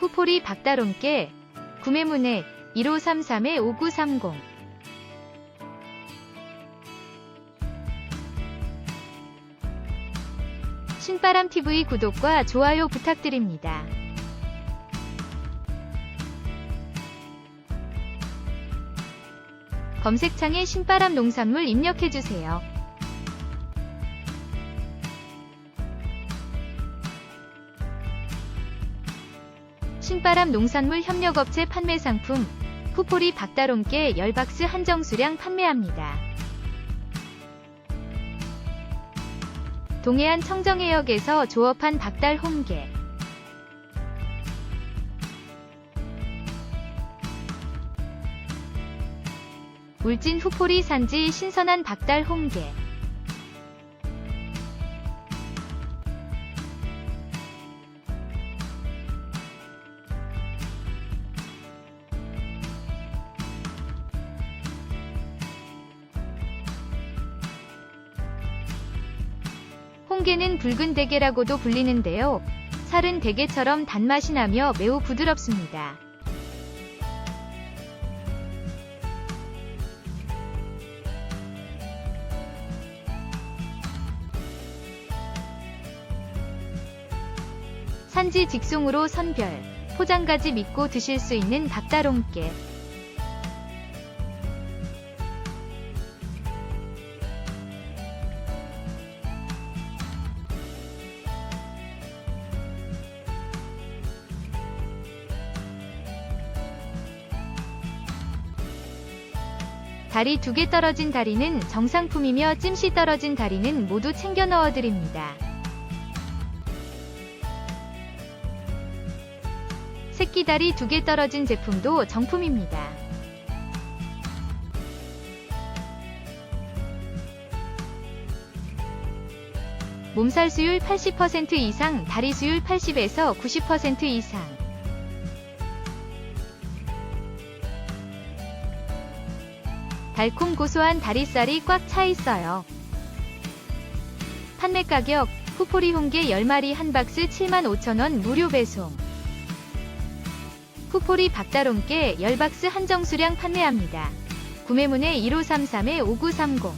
후포리 박다롬께 구매문의 1533-5930 신바람TV 구독과 좋아요 부탁드립니다. 검색창에 신바람 농산물 입력해주세요. 신바람 농산물 협력업체 판매 상품 푸포리 박다롬께 열박스 한정 수량 판매합니다. 동해안 청정해역에서 조업한 박달 홍게 울진 후포리 산지 신선한 박달 홍게 홍게는 붉은 대게라고도 불리는데요. 살은 대게처럼 단맛이 나며 매우 부드럽습니다. 산지 직송으로 선별, 포장까지 믿고 드실 수 있는 박다롱깨. 다리 두 개 떨어진 다리는 정상품이며 찜씨 떨어진 다리는 모두 챙겨 넣어드립니다. 새끼 다리 두 개 떨어진 제품도 정품입니다. 몸살 수율 80% 이상, 다리 수율 80에서 90% 이상. 달콤 고소한 다리살이 꽉 차 있어요. 판매 가격, 후포리 홍게 10마리 한 박스 75,000원 무료 배송. 후포리 박다롱께 10박스 한정 수량 판매합니다. 구매문의 1533-5930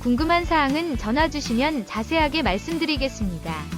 궁금한 사항은 전화 주시면 자세하게 말씀드리겠습니다.